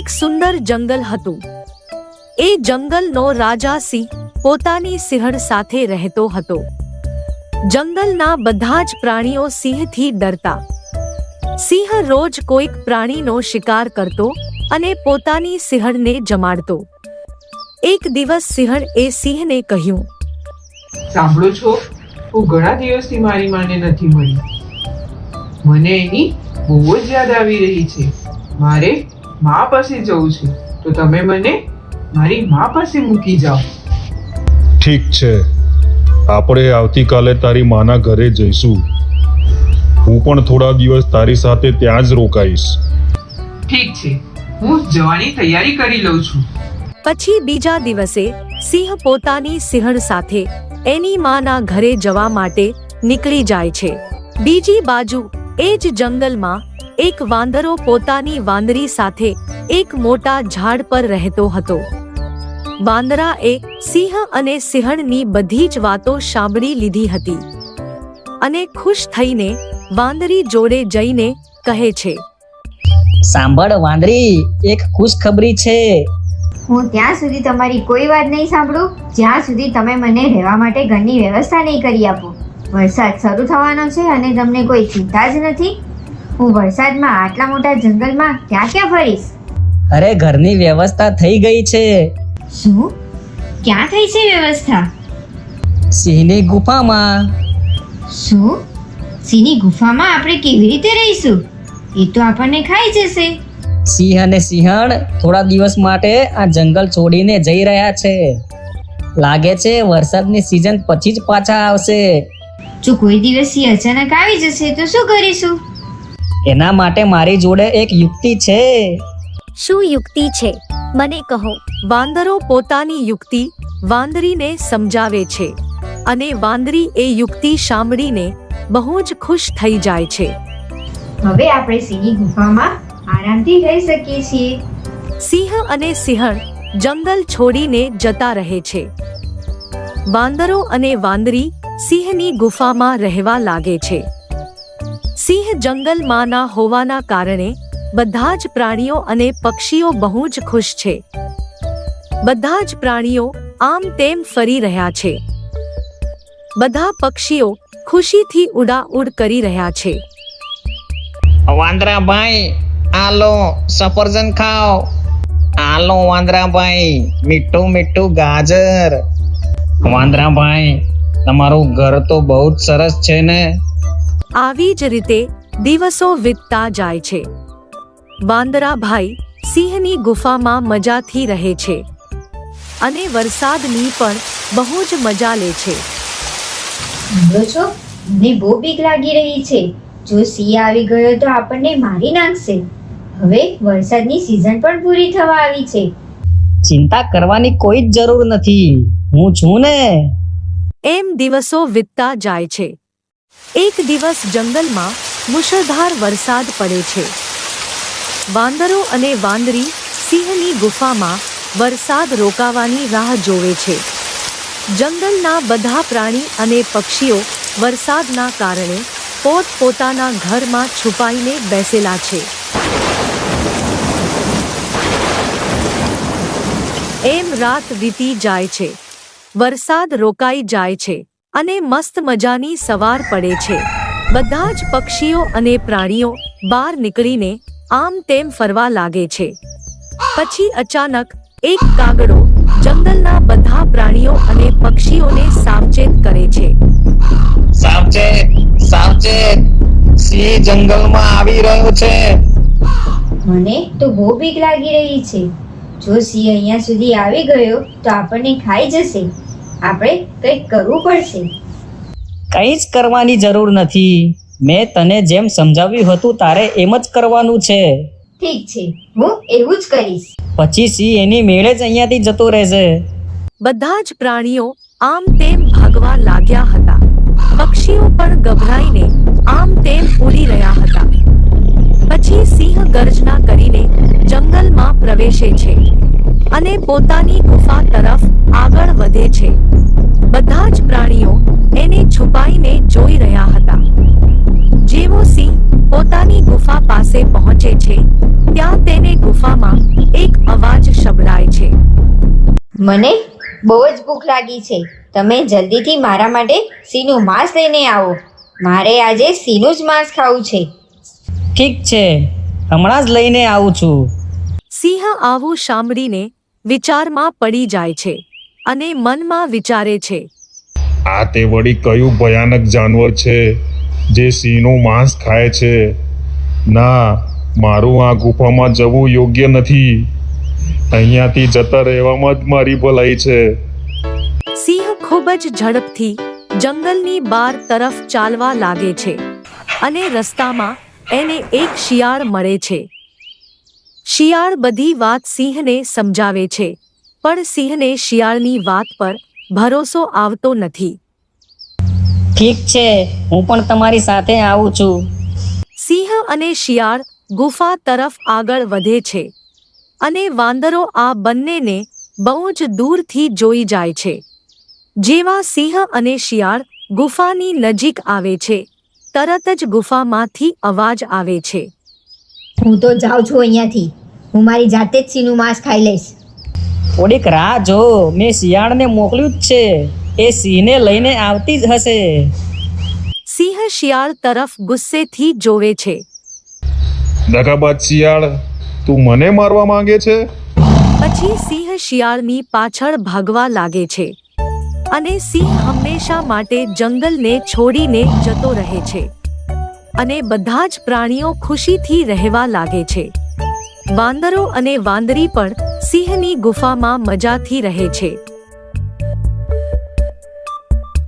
એક સુંદર જંગલ હતું. એ જંગલનો રાજા સિંહ પોતાની સિંહણ સાથે રહેતો હતો. જંગલના બધા જ પ્રાણીઓ સિંહથી ડરતા. સિંહ રોજ કોઈક પ્રાણીનો શિકાર કરતો અને પોતાની સિંહણને જમાડતો. એક દિવસ સિંહણ એ સિંહને કહ્યું, સાંભળો છો, હું ઘણા દિવસથી મારી માને નથી મળી. મને એની બહુ જ યાદ આવી રહી છે. મારે મા પાસે જવું છે તો તમે મને મારી મા પાસે મૂકી જાઓ. ઠીક છે. આપણે આવતીકાલે તારી માના ઘરે જઈશું. હું પણ થોડા દિવસ તારી સાથે ત્યાં જ રોકાઈશ. ઠીક છે. હું જવાની તૈયારી કરી લઉં છું. પછી બીજા દિવસે સિંહ પોતાની સિંહણ સાથે એની માના ઘરે જવા માટે નીકળી જાય છે. બીજી બાજુ એ જ જંગલમાં એક વાંદરો પોતાની વાંદરી સાથે એક મોટા ઝાડ પર રહેતો હતો. વાંદરાએ સિંહ અને સિંહણની બધી જ વાતો સાંભળી લીધી હતી. અને ખુશ થઈને વાંદરી જોડે જઈને કહે છે સાંભળ વાંદરી એક ખુશખબરી છે. હું ત્યાં સુધી તમારી કોઈ વાત નહીં સાંભળું. જ્યાં સુધી તમે મને રહેવા માટે ઘરની વ્યવસ્થા નહીં કરી આપો. વરસાદ શરૂ થવાનો છે અને તમને કોઈ ચિંતા જ નથી. હું વરસાદમાં આટલા મોટા જંગલમાં ક્યાં ક્યાં ફરીશ? અરે ઘરની વ્યવસ્થા થઈ ગઈ છે. શું? ક્યાં થઈ છે વ્યવસ્થા? સિંહની ગુફામાં. શું? સિંહની ગુફામાં આપણે કેવી રીતે રહીશું? એ તો આપણને ખાઈ જશે. સિંહ અને સિંહણ થોડા દિવસ માટે આ જંગલ છોડીને જઈ રહ્યા છે. લાગે છે વરસાદની સિઝન પછી જ પાછા આવશે. જો કોઈ દિવસ સિંહ અચાનક આવી જશે તો શું કરીશું? એના માટે મારી જોડે એક યુક્તિ છે. શું યુક્તિ છે? મને કહો. વાંદરો પોતાની યુક્તિ વાંદરીને સમજાવે છે અને વાંદરી એ યુક્તિ સાંભળીને બહુ જ ખુશ થઈ જાય છે. હવે આપણે સિંહની ગુફામાં આરામથી રહી શકીએ છીએ. સિંહ અને સિંહણ જંગલ છોડીને જતા રહે છે. વાંદરો અને વાંદરી સિંહની ગુફામાં રહેવા લાગે છે. સિંહ જંગલમાંના હોવાના કારણે બધા જ પ્રાણીઓ અને પક્ષીઓ બહુ જ ખુશ છે. બધા જ પ્રાણીઓ આમ તેમ ફરી રહ્યા છે. બધા પક્ષીઓ ખુશીથી ઉડાઉડ કરી રહ્યા છે. વાંદરાભાઈ આ લો સફરજન ખાઓ. આ લો વાંદરાભાઈ, મીઠું મીઠું ગાજર. વાંદરાભાઈ, તમારું ઘર તો બહુ જ સરસ છે ને? આવી જ રીતે દિવસો વીતતા જાય છે. વાંદરાભાઈ સિંહની ગુફામાં મજાથી રહે છે. અને વરસાદની પણ બહુ જ મજા લે છે. સાંભળો છો મને બહુ બીક લાગી રહી છે. જો સિંહ આવી ગયો તો આપણને મારી નાખશે. હવે વરસાદની સિઝન પણ પૂરી થવા આવી છે. ચિંતા કરવાની કોઈ જ જરૂર નથી. હું છું ને. એમ દિવસો વીતતા જાય છે. એક દિવસ જંગલમાં મુશળધાર વરસાદ પડે છે. વાંદરો અને વાંદરી સિંહની ગુફામાં વરસાદ રોકાવાની રાહ જોવે છે. જંગલના બધા પ્રાણી અને પક્ષીઓ વરસાદના કારણે પોત પોતાના ઘરમાં છુપાઈને બેસેલા છે. એમ રાત વીતી જાય છે. વરસાદ રોકાઈ જાય છે. અને મસ્ત મજાની સવાર પડે છે. બધા જ પક્ષીઓ અને પ્રાણીઓ બહાર નીકળીને આમ તેમ ફરવા લાગે છે. પછી અચાનક એક કાગડો જંગલના બધા પ્રાણીઓ અને પક્ષીઓને સાવચેત કરે છે. સાવચેત સાવચેત સિંહ જંગલમાં આવી રહ્યો છે. મને તો બહુ બીક લાગી રહી છે. જો સિંહ અહીંયા સુધી આવી ગયો તો આપણને ખાઈ જશે. આપણે કંઈક કરવું પડશે. કંઈ જ કરવાની જરૂર નથી. મેં તને જેમ સમજાવ્યું હતું તારે એમ જ કરવાનું છે. ઠીક છે હું એવું જ કરીશ. પછી સિંહ એની મેળે જ અહીંયાથી જતો રહેશે. બધા જ પ્રાણીઓ આમ તેમ ભાગવા લાગ્યા હતા. પક્ષીઓ પણ ગભરાઈને આમ તેમ ઉડી રહ્યા હતા. પછી સિંહ ગર્જના કરીને જંગલમાં પ્રવેશે છે. અને પોતાની ગુફા તરફ આગળ વધે છે. બધા જ પ્રાણીઓ એને છુપાઈને જોઈ રહ્યા હતા. જેવો સિંહ પોતાની ગુફા પાસે પહોંચે છે ત્યાં તેને ગુફામાં એક અવાજ સંભળાય છે. મને બહુ જ ભૂખ લાગી છે. તમે જલ્દીથી મારા માટે સિંહનું માંસ લઈને આવો. મારે આજે સિંહનું જ માંસ ખાવું છે. ઠીક છે. હમણાં જ લઈને આવું છું. સિંહ આવું સાંભળીને વિચારમાં પડી જાય છે અને મનમાં વિચારે છે. આ તે વળી કયું ભયાનક જાનવર છે જે સિંહનું માંસ ખાય છે? ના મારું આ ગુફામાં જવું યોગ્ય નથી. અહીંયાથી જતા રહેવામાં જ મારી ભલાઈ છે. સિંહ ખૂબ જ ઝડપથી જંગલની બાર તરફ ચાલવા લાગે છે અને રસ્તામાં એને એક શિયાળ મળે છે. શિયાળ બધી વાત સિંહને સમજાવે છે પણ સિંહને શિયાળની વાત પર ભરોસો આવતો નથી. ઠીક છે હું પણ તમારી સાથે આવું છું. સિંહ અને શિયાળ ગુફા તરફ આગળ વધે છે અને વાંદરો આ બંનેને બહુ જ દૂરથી જોઈ જાય છે. જેવા સિંહ અને શિયાળ ગુફાની નજીક આવે છે તરત જ ગુફામાંથી અવાજ આવે છે. હું તો જાઉં છું અહીંયાથી. હું મારી જાતે જ સિંહનું માંસ ખાઈ લઈશ. થોડીક રાહ જો. મેં શિયાળને મોકલ્યું જ છે. એ સિંહને લઈને આવતી જ હશે. સિંહ શિયાળ તરફ ગુસ્સેથી જોવે છે. દગાબાદ શિયાળ તું મને મારવા માંગે છે? પછી સિંહ શિયાળની પાછળ ભાગવા લાગે છે. અને સિંહ હંમેશા માટે જંગલને છોડીને જતો રહે છે. અને બધા જ પ્રાણીઓ ખુશીથી રહેવા લાગે છે. વાંદરો અને વાંદરી પણ સિંહની ગુફામાં મજાથી રહે છે.